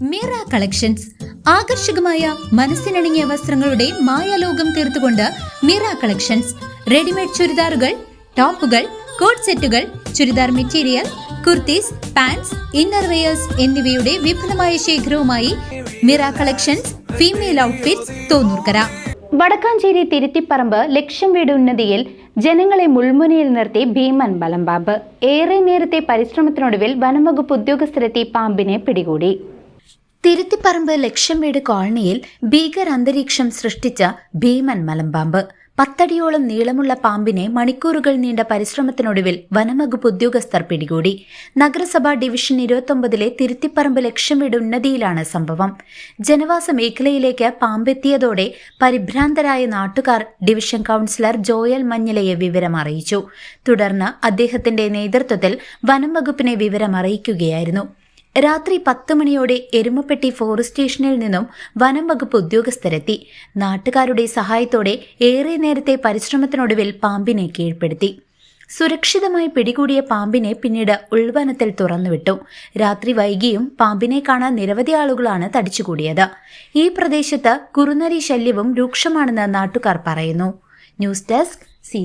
Meera collections. ആകർഷകമായ മനസ്സിനണിഞ്ഞ വസ്ത്രങ്ങളുടെ മായാലോകം തീർത്തുകൊണ്ട് മീറ കളക്ഷൻസ്. റെഡിമെയ്ഡ് ചുരിദാറുകൾ ടോപ്പുകൾ കോട്ട് സെറ്റുകൾ churidar material kurtis pants innerwears എന്നിവയുടെ വിപുലമായ ശേഖരവുമായി Mira collections female outfits Thonnurkara. Vadakkanchery Thiruthiparamba ലക്ഷം വീട് ഉന്നതിയിൽ ജനങ്ങളെ മുൾമുനയിൽ നിർത്തി ഭീമൻ ബലംബാബ്. ഏറെ നേരത്തെ പരിശ്രമത്തിനൊടുവിൽ വനംവകുപ്പ് ഉദ്യോഗസ്ഥരെത്തി പാമ്പിനെ പിടികൂടി. തിരുത്തിപ്പറമ്പ് ലക്ഷം വീട് കോളനിയിൽ ഭീകര അന്തരീക്ഷം സൃഷ്ടിച്ച ഭീമൻ മലമ്പാമ്പ്. പത്തടിയോളം നീളമുള്ള പാമ്പിനെ മണിക്കൂറുകൾ നീണ്ട പരിശ്രമത്തിനൊടുവിൽ വനംവകുപ്പ് ഉദ്യോഗസ്ഥർ പിടികൂടി. നഗരസഭാ ഡിവിഷൻ ഇരുപത്തൊമ്പതിലെ തിരുത്തിപ്പറമ്പ് ലക്ഷം വീട് ഉന്നതിയിലാണ് സംഭവം. ജനവാസ മേഖലയിലേക്ക് പാമ്പെത്തിയതോടെ പരിഭ്രാന്തരായ നാട്ടുകാർ ഡിവിഷൻ കൌൺസിലർ ജോയൽ മഞ്ഞലയെ വിവരം അറിയിച്ചു. തുടർന്ന് അദ്ദേഹത്തിന്റെ നേതൃത്വത്തിൽ വനംവകുപ്പിനെ വിവരം അറിയിക്കുകയായിരുന്നു രാത്രി പത്ത് മണിയോടെ എരുമപ്പെട്ടി ഫോറസ്റ്റ് സ്റ്റേഷനിൽ നിന്നും വനം വകുപ്പ് ഉദ്യോഗസ്ഥരെത്തി. നാട്ടുകാരുടെ സഹായത്തോടെ ഏറെ നേരത്തെ പരിശ്രമത്തിനൊടുവിൽ പാമ്പിനെ കീഴ്പ്പെടുത്തി. സുരക്ഷിതമായി പിടികൂടിയ പാമ്പിനെ പിന്നീട് ഉൾവനത്തിൽ തുറന്നുവിട്ടു. രാത്രി വൈകിയും പാമ്പിനെ കാണാൻ നിരവധി ആളുകളാണ് തടിച്ചുകൂടിയത്. ഈ പ്രദേശത്ത് കുറുനരി ശല്യവും രൂക്ഷമാണെന്ന് നാട്ടുകാർ പറയുന്നു. News desk C